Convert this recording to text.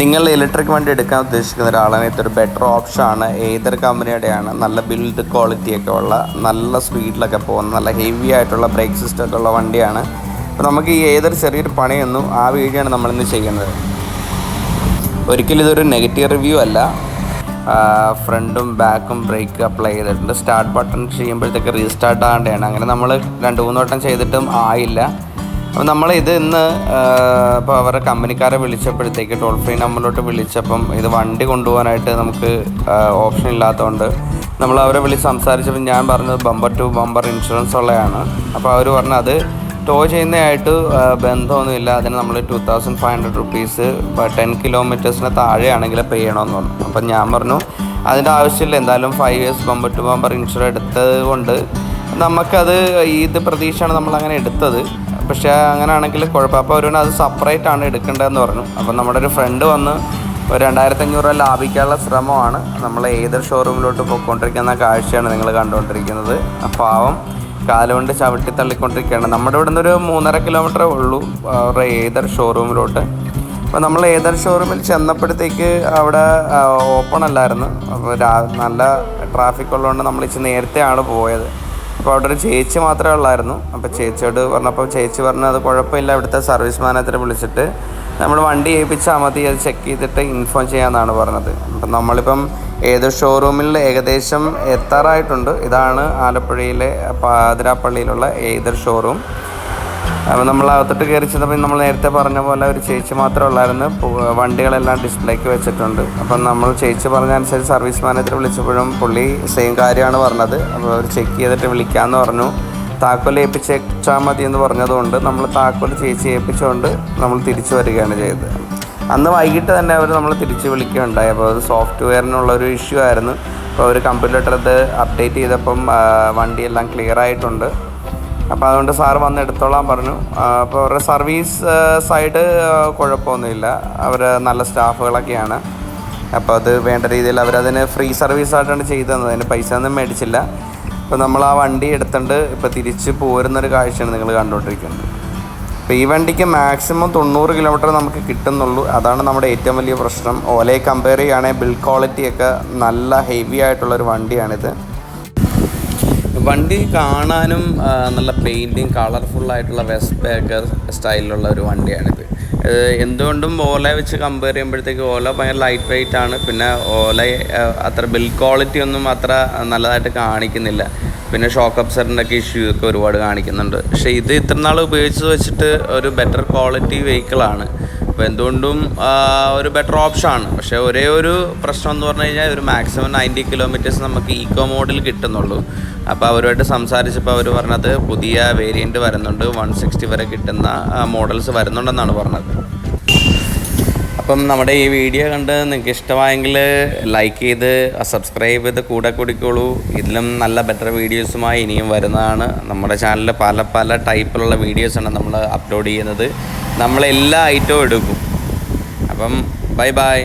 നിങ്ങൾ ഇലക്ട്രിക് വണ്ടി എടുക്കാൻ ഉദ്ദേശിക്കുന്ന ഒരാളാണ്. ഇതൊരു ബെറ്റർ ഓപ്ഷനാണ് ഏതർ കമ്പനിയുടെയാണ് നല്ല ബിൽഡ് ക്വാളിറ്റി ഒക്കെ ഉള്ള നല്ല സ്പീഡിലൊക്കെ പോകുന്ന നല്ല ഹെവി ആയിട്ടുള്ള ബ്രേക്ക് സിസ്റ്റം ഒക്കെ ഉള്ള വണ്ടിയാണ്. അപ്പോൾ നമുക്ക് ഈ ഏതൊരു ചെറിയൊരു പണിയൊന്നും ആ വീഡിയോ ആണ് നമ്മളിന്ന് ചെയ്യുന്നത്. ഒരിക്കലും ഇതൊരു നെഗറ്റീവ് റിവ്യൂ അല്ല. ഫ്രണ്ടും ബാക്കും ബ്രേക്ക് അപ്ലൈ ചെയ്തിട്ടുണ്ട്. സ്റ്റാർട്ട് ബട്ടൺ ചെയ്യുമ്പോഴത്തേക്ക് റീസ്റ്റാർട്ട് ആകേണ്ടതാണ്. അങ്ങനെ നമ്മൾ രണ്ട് മൂന്ന് വട്ടം ചെയ്തിട്ടും ആയില്ല. അപ്പോൾ നമ്മൾ ഇത് ഇന്ന് ഇപ്പോൾ അവരുടെ കമ്പനിക്കാരെ വിളിച്ചപ്പോഴത്തേക്ക് ടോൾ ഫ്രീ നമ്പറിലോട്ട് വിളിച്ചപ്പം ഇത് വണ്ടി കൊണ്ടുപോകാനായിട്ട് നമുക്ക് ഓപ്ഷൻ ഇല്ലാത്തതുകൊണ്ട് നമ്മൾ അവരെ വിളിച്ച് സംസാരിച്ചപ്പോൾ ഞാൻ പറഞ്ഞത് ബമ്പർ ടു ബമ്പർ ഇൻഷുറൻസ് ഉള്ളതാണ് അപ്പോൾ അവർ പറഞ്ഞു അത് ടോ ചെയ്യുന്നതായിട്ട് ബന്ധമൊന്നുമില്ല. അതിന് നമ്മൾ two thousand five hundred rupees ten കിലോമീറ്റേഴ്സിന് താഴെയാണെങ്കിൽ പേ ചെയ്യണമെന്ന് പറഞ്ഞു. അപ്പം ഞാൻ പറഞ്ഞു അതിന്റെ ആവശ്യമില്ല. എന്തായാലും five years bumper to bumper insure എടുത്തത് കൊണ്ട് നമുക്കത് ഇത് പ്രതീക്ഷയാണ് നമ്മളങ്ങനെ എടുത്തത്. പക്ഷേ അങ്ങനെയാണെങ്കിൽ കുഴപ്പം. അപ്പോൾ അവരോട് അത് സെപ്പറേറ്റ് ആണ് എടുക്കേണ്ടതെന്ന് പറഞ്ഞു. അപ്പം നമ്മുടെ ഒരു ഫ്രണ്ട് വന്ന് ഒരു രണ്ടായിരത്തി അഞ്ഞൂറ് രൂപ ലാഭിക്കാനുള്ള ശ്രമമാണ്. നമ്മൾ ഏതൊരു ഷോറൂമിലോട്ട് പോയിക്കൊണ്ടിരിക്കുന്ന കാഴ്ചയാണ് നിങ്ങൾ കണ്ടുകൊണ്ടിരിക്കുന്നത്. പാവം കാലുകൊണ്ട് ചവിട്ടി തള്ളിക്കൊണ്ടിരിക്കുകയാണ്. നമ്മുടെ ഇവിടെ നിന്നൊരു മൂന്നര കിലോമീറ്ററേ ഉള്ളൂ അവരുടെ ഏതൊരു ഷോറൂമിലോട്ട് അപ്പോൾ നമ്മൾ ഏതർ ഷോറൂമിൽ ചെന്നപ്പോഴത്തേക്ക് അവിടെ ഓപ്പൺ അല്ലായിരുന്നു. അപ്പോൾ നല്ല ട്രാഫിക് ഉള്ളതുകൊണ്ട് നമ്മൾ ഇച്ചിരി നേരത്തെയാണ് പോയത്. അപ്പോൾ അവിടെ ഒരു ചേച്ചി മാത്രമേ ഉള്ളായിരുന്നു. അപ്പോൾ ചേച്ചിയോട് പറഞ്ഞപ്പോൾ ചേച്ചി പറഞ്ഞു അത് കുഴപ്പമില്ല ഇവിടുത്തെ സർവീസ് മാനേജറെ വിളിച്ചിട്ട് നമ്മൾ വണ്ടി ഏൽപ്പിച്ചാൽ മതി അത് ചെക്ക് ചെയ്തിട്ട് ഇൻഫോം ചെയ്യാമെന്നാണ് പറഞ്ഞത്. അപ്പം നമ്മളിപ്പം ഏത് ഷോറൂമിൽ ഏകദേശം എത്താറായിട്ടുണ്ട്. ഇതാണ് ആലപ്പുഴയിലെ പാതിരാപ്പള്ളിയിലുള്ള ഏതൊരു ഷോറൂം. അപ്പോൾ നമ്മൾ അകത്തോട്ട് കയറി ചെന്നപ്പോൾ നമ്മൾ നേരത്തെ പറഞ്ഞ പോലെ ഒരു ചേച്ചി മാത്രമേ ഉള്ളായിരുന്നു. വണ്ടികളെല്ലാം ഡിസ്പ്ലേക്ക് വെച്ചിട്ടുണ്ട്. അപ്പം നമ്മൾ ചേച്ചി പറഞ്ഞ അനുസരിച്ച് സർവീസ് മാനേജർ വിളിച്ചപ്പോഴും പുള്ളി സെയിം കാര്യമാണ് പറഞ്ഞത്. അപ്പോൾ അവർ ചെക്ക് ചെയ്തിട്ട് വിളിക്കാമെന്ന് പറഞ്ഞു. താക്കോൽ ഏൽപ്പിച്ചാൽ മതി എന്ന് പറഞ്ഞതുകൊണ്ട് നമ്മൾ താക്കോൽ ചേച്ചി ഏൽപ്പിച്ചുകൊണ്ട് നമ്മൾ തിരിച്ചു വരികയാണ് ചെയ്തത്. അന്ന് വൈകിട്ട് തന്നെ അവർ നമ്മൾ തിരിച്ച് വിളിക്കുകയുണ്ടായി. അപ്പോൾ അത് സോഫ്റ്റ്വെയറിനുള്ള ഒരു ഇഷ്യൂ ആയിരുന്നു. അപ്പോൾ അവർ കമ്പ്യൂട്ടർ അത് അപ്ഡേറ്റ് ചെയ്തപ്പം വണ്ടിയെല്ലാം ക്ലിയർ ആയിട്ടുണ്ട്. അപ്പോൾ അതുകൊണ്ട് സാർ വന്ന് എടുത്തോളാൻ പറഞ്ഞു. അപ്പോൾ അവരുടെ സർവീസ് സൈഡ് കുഴപ്പമൊന്നുമില്ല. അവർ നല്ല സ്റ്റാഫുകളൊക്കെയാണ്. അപ്പോൾ അത് വേണ്ട രീതിയിൽ അവരതിന് ഫ്രീ സർവീസ് ആയിട്ടാണ് ചെയ്തു തന്നത്. അതിന് പൈസ ഒന്നും മേടിച്ചില്ല. അപ്പോൾ നമ്മൾ ആ വണ്ടി എടുത്തുകൊണ്ട് ഇപ്പോൾ തിരിച്ച് പോരുന്നൊരു കാഴ്ചയാണ് നിങ്ങൾ കണ്ടുകൊണ്ടിരിക്കുന്നത്. അപ്പോൾ ഈ വണ്ടിക്ക് മാക്സിമം തൊണ്ണൂറ് കിലോമീറ്റർ നമുക്ക് കിട്ടുന്നുള്ളൂ. അതാണ് നമ്മുടെ ഏറ്റവും വലിയ പ്രശ്നം. ഓലയെ കമ്പയർ ചെയ്യുകയാണെങ്കിൽ ബിൽഡ് ക്വാളിറ്റിയൊക്കെ നല്ല ഹെവി ആയിട്ടുള്ളൊരു വണ്ടിയാണിത്. വണ്ടി കാണാനും നല്ല പെയിന്റിങ് കളർഫുള്ളായിട്ടുള്ള വെസ്റ്റ് ബേക്കർ സ്റ്റൈലിലുള്ള ഒരു വണ്ടിയാണിത്. എന്തുകൊണ്ടും ഓല വെച്ച് കമ്പയർ ചെയ്യുമ്പോഴത്തേക്ക് ഓല ഭയങ്കര ലൈറ്റ് വെയിറ്റ് ആണ്. പിന്നെ ഓല അത്ര ബിൽഡ് ക്വാളിറ്റി ഒന്നും അത്ര നല്ലതായിട്ട് കാണിക്കുന്നില്ല. പിന്നെ ഷോക്ക് അബ്സറിന്റെ ഒക്കെ ഇഷ്യൂ ഒക്കെ ഒരുപാട് കാണിക്കുന്നുണ്ട്. പക്ഷേ ഇത് ഇത്ര നാൾ ഉപയോഗിച്ച് വെച്ചിട്ട് ഒരു ബെറ്റർ ക്വാളിറ്റി വെഹിക്കിളാണ് അപ്പോൾ എന്തുകൊണ്ടും ഒരു ബെറ്റർ ഓപ്ഷൻ ആണ്. പക്ഷേ ഒരേ ഒരു പ്രശ്നം എന്ന് പറഞ്ഞു കഴിഞ്ഞാൽ ഒരു മാക്സിമം നയന്റി കിലോമീറ്റേഴ്സ് നമുക്ക് ഈക്കോ മോഡിൽ കിട്ടുന്നുള്ളൂ. അപ്പോൾ അവരുമായിട്ട് സംസാരിച്ചപ്പോൾ അവർ പറഞ്ഞത് പുതിയ വേരിയന്റ് വരുന്നുണ്ട് വൺ സിക്സ്റ്റി വരെ കിട്ടുന്ന മോഡൽസ് വരുന്നുണ്ടെന്നാണ് പറഞ്ഞത്. അപ്പം നമ്മുടെ ഈ വീഡിയോ കണ്ട് നിങ്ങൾക്ക് ഇഷ്ടമായെങ്കിൽ ലൈക്ക് ചെയ്ത് സബ്സ്ക്രൈബ് ചെയ്ത് കൂടെ കൂടിക്കോളൂ. ഇതിലും നല്ല ബെറ്റർ വീഡിയോസുമായി ഇനിയും വരുന്നതാണ്. നമ്മുടെ ചാനലിൽ പല പല ടൈപ്പിലുള്ള വീഡിയോസാണ് നമ്മൾ അപ്ലോഡ് ചെയ്യുന്നത്. നമ്മളെല്ലാ ഐറ്റവും എടുക്കും. അപ്പം ബൈ ബൈ